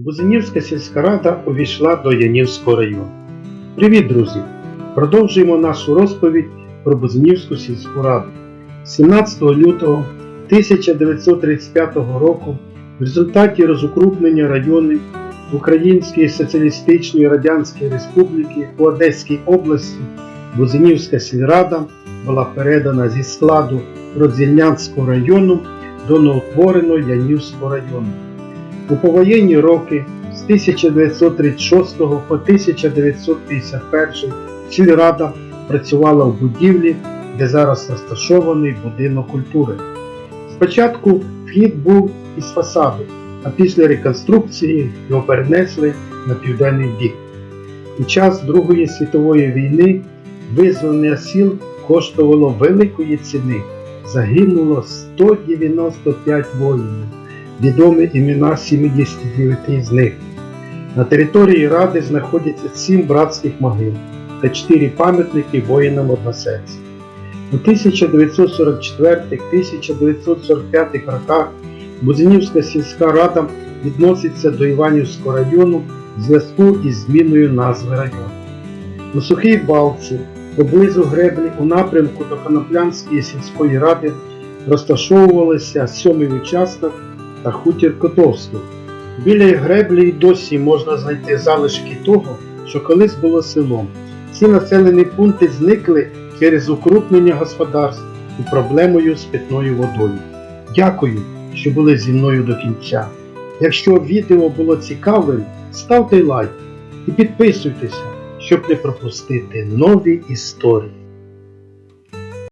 Бузинівська сільська рада увійшла до Янівського району. Привіт, друзі! Продовжуємо нашу розповідь про Бузинівську сільську раду. 17 лютого 1935 року в результаті розукрупнення районів Української Соціалістичної Радянської Республіки у Одеській області Бузинівська сільрада була передана зі складу Родзільнянського району до новоутвореного Янівського району. У повоєнні роки з 1936 по 1951 сільрада працювала в будівлі, де зараз розташований будинок культури. Спочатку вхід був із фасаду, а після реконструкції його перенесли на південний бік. Під час Другої світової війни визволення сіл коштувало великої ціни. Загинуло 195 воїнів відомі імена 79 з них. На території Ради знаходяться 7 братських могил та 4 пам'ятники воїнам-односельцям. У 1944-1945 роках Бузинівська сільська рада відноситься до Іванівського району в зв'язку із зміною назви району. У Сухій Балці, поблизу греблі у напрямку до Коноплянської сільської ради розташовувалися сьомий участок та хутір Котовський. Біля греблі й досі можна знайти залишки того, що колись було селом. Ці населені пункти зникли через укрупнення господарств і проблемою з питною водою. Дякую, що були зі мною до кінця. Якщо відео було цікавим, ставте лайк і підписуйтеся, щоб не пропустити нові історії.